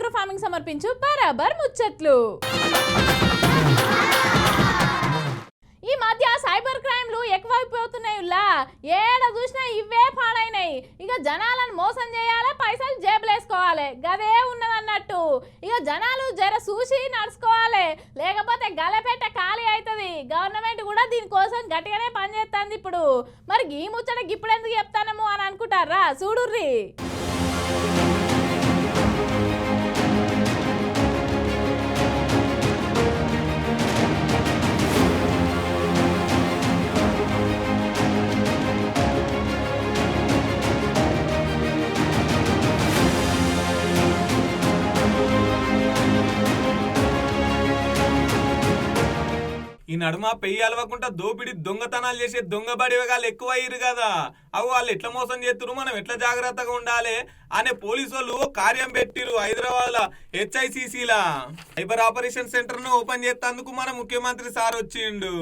Agro farming సమర్పించు బరాబర్ ముచ్చట్లు. ఈ మధ్య సైబర్ క్రైమ్లు ఎక్కువైపోతున్నాయిలా ఏడ చూసినా ఇవే పాడైనాయి. ఇక జనాలను మోసం చేయాలి పైసలు జేబులేసుకోవాలి. గదే ఉన్నదన్నట్టు. ఇక జనాలు జర చూసి నడుచుకోవాలి. లేకపోతే గలపెట్ట ఖాళీ అవుతుంది గవర్నమెంట్ కూడా దీనికోసం గట్టిగానే పనిచేస్తుంది ఇప్పుడు. మరి ఈ ముచ్చట ఇప్పుడు ఎందుకు చెప్తానము అని అనుకుంటారా? చూడుర్రి. ఈ నడుమ పెయ్యి అలవకుండా దోపిడి దొంగతనాలు చేసే దొంగబడి బడివగాళ్ళు ఎక్కువ అయ్యారు కదా. అవు వాళ్ళు ఎట్లా మోసం చేస్తున్నారు మనం ఎట్లా జాగ్రత్తగా ఉండాలి? అనే పోలీసు వాళ్ళు కార్యం పెట్టిరు హైదరాబాద్ లా హెచ్ఐసిసిలా. సైబర్ ఆపరేషన్ సెంటర్ను ఓపెన్ చేస్తేందుకు మన ముఖ్యమంత్రి సార్ వచ్చిండు.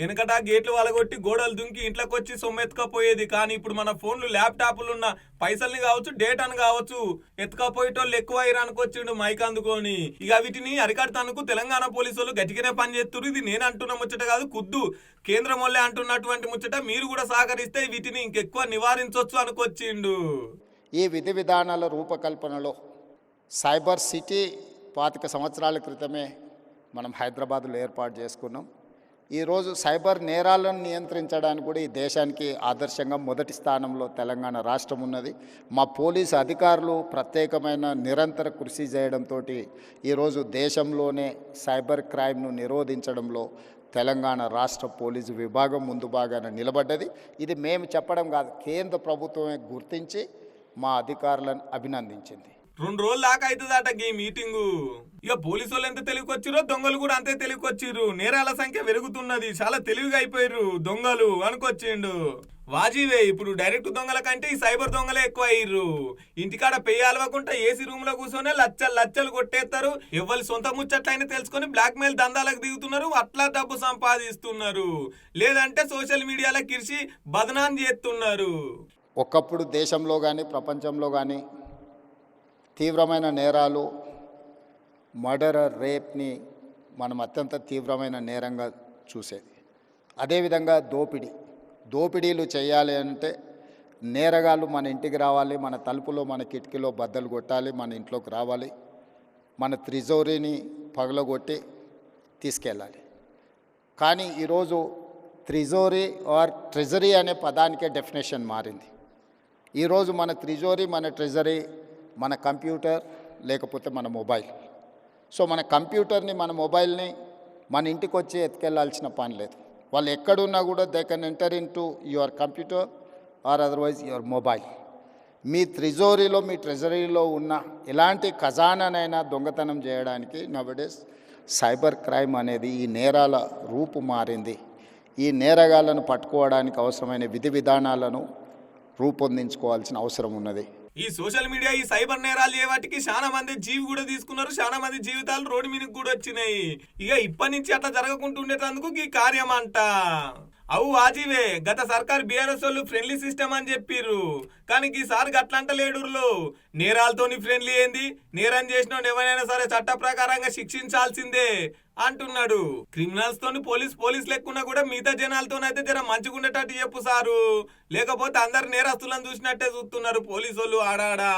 వెనకట గేట్లు వలగొట్టి గోడలు దుంకి ఇంట్లోకి వచ్చి సొమ్మెత్తుకపోయేది. కానీ ఇప్పుడు మన ఫోన్లు ల్యాప్టాప్లు ఉన్న పైసల్ని కావచ్చు డేటాను కావచ్చు ఎత్తుకపోయేటోళ్ళు ఎక్కువ అయ్యారు మైక్ అందుకొని. ఇక వీటిని అరికడతానుకు తెలంగాణ పోలీసు వాళ్ళు గట్టిగానే పని చేస్తున్నారు ఇది నేను అంటున్న ముచ్చట కాదు కుద్దు. కేంద్రం వల్లే అంటున్నటువంటి ముచ్చట మీరు కూడా సహకరిస్తే వీటిని ఇంకెక్కువ నివారించవచ్చు అనుకొచ్చిండు. ఈ విధి విధానాల రూపకల్పనలో సైబర్ సిటీ పాతిక సంవత్సరాల క్రితమే మనం హైదరాబాద్లో ఏర్పాటు చేసుకున్నాం. ఈరోజు సైబర్ నేరాలను నియంత్రించడానికి కూడా ఈ దేశానికి ఆదర్శంగా మొదటి స్థానంలో తెలంగాణ రాష్ట్రం ఉన్నది. మా పోలీసు అధికారులు ప్రత్యేకమైన నిరంతర కృషి చేయడంతో ఈరోజు దేశంలోనే సైబర్ క్రైమ్ను నిరోధించడంలో తెలంగాణ రాష్ట్ర పోలీసు విభాగం ముందు భాగాన నిలబడ్డది. ఇది మేము చెప్పడం కాదు కేంద్ర ప్రభుత్వమే గుర్తించి మా అధికారులను అభినందించింది. రెండు రోజులు దాకా అవుతుందట ఈ మీటింగు. ఇక పోలీసు వాళ్ళు ఎంత తెలివికొచ్చిరో దొంగలు కూడా అంతే తెలివికొచ్చిర్రు. నేరాల సంఖ్య పెరుగుతున్నది. చాలా తెలివిగా అయిపోయారు దొంగలు అనుకొచ్చిండు. వాజీవే ఇప్పుడు డైరెక్ట్ దొంగల కంటే ఈ సైబర్ దొంగలే ఎక్కువ అయ్యారు ఇంటికాడ పెయ్యి అలవకుండా ఏసీ రూమ్లో కూర్చొని లచ్చలు లచ్చలు కొట్టేస్తారు ఎవరి సొంత ముచ్చట్లయినా తెలుసుకొని బ్లాక్ మెయిల్ దందాలకు దిగుతున్నారు. అట్లా డబ్బు సంపాదిస్తున్నారు. లేదంటే సోషల్ మీడియాలో కిరిసి బదనాన్ని చేస్తున్నారు. ఒకప్పుడు దేశంలో కానీ ప్రపంచంలో కానీ తీవ్రమైన నేరాలు మర్డర్ రేప్ని మనం అత్యంత తీవ్రమైన నేరంగా చూసేది. అదేవిధంగా దోపిడీ. దోపిడీలు చేయాలి అంటే నేరగాళ్ళు మన ఇంటికి రావాలి మన తలుపులో మన కిటికీలో బద్దలు కొట్టాలి మన ఇంట్లోకి రావాలి మన త్రిజోరీని పగలగొట్టి తీసుకెళ్ళాలి. కానీ ఈరోజు త్రిజోరీ ఆర్ ట్రెజరీ అనే పదానికే డెఫినేషన్ మారింది. ఈరోజు మన త్రిజోరీ మన ట్రెజరీ మన కంప్యూటర్ లేకపోతే మన మొబైల్. సో మన కంప్యూటర్ని మన మొబైల్ని మన ఇంటికి వచ్చి ఎత్తుకెళ్ళాల్సిన పని లేదు. వాళ్ళు ఎక్కడున్నా కూడా they can enter in to your computer or otherwise your mobile మీ త్రిజోరీలో మీ ట్రెజరీలో ఉన్న ఎలాంటి ఖజానానైనా దొంగతనం చేయడానికి నవడేస్ సైబర్ క్రైమ్ అనేది ఈ నేరాల రూపు మారింది. ఈ నేరగాళ్ళను పట్టుకోవడానికి అవసరమైన విధి విధానాలను రూపొందించుకోవాల్సిన అవసరం ఉన్నది. ఈ సోషల్ మీడియా ఈ సైబర్ నేరాలు చేయవాటికి చాలా మంది జీవి కూడా తీసుకున్నారు చాలా మంది జీవితాలు రోడ్డు మీదకి కూడా వచ్చినాయి. ఇక ఇప్పటి నుంచి అట్లా జరగకుండా ఉండేటందుకు ఈ కార్యం అంట. అవు వాజీవే గత సర్కార్ బీఆర్ఎస్ వాళ్ళు ఫ్రెండ్లీ సిస్టమ్ అని చెప్పిర్రు. కానీ ఈసారి గట్లంటలేడుర్లో నేరాలతోని ఫ్రెండ్లీ ఏంది? నేరం చేసిన ఎవరైనా సరే చట్ట ప్రకారంగా శిక్షించాల్సిందే అంటున్నాడు. క్రిమినల్స్ తోని పోలీస్ పోలీస్ లెక్కున్నా కూడా మిగతా జనాలతోనైతే జర మంచిగా ఉండేటట్టు చెప్పు సారు. లేకపోతే అందరు నేరస్తులను చూసినట్టే చూస్తున్నారు పోలీసు వాళ్ళు ఆడాడా?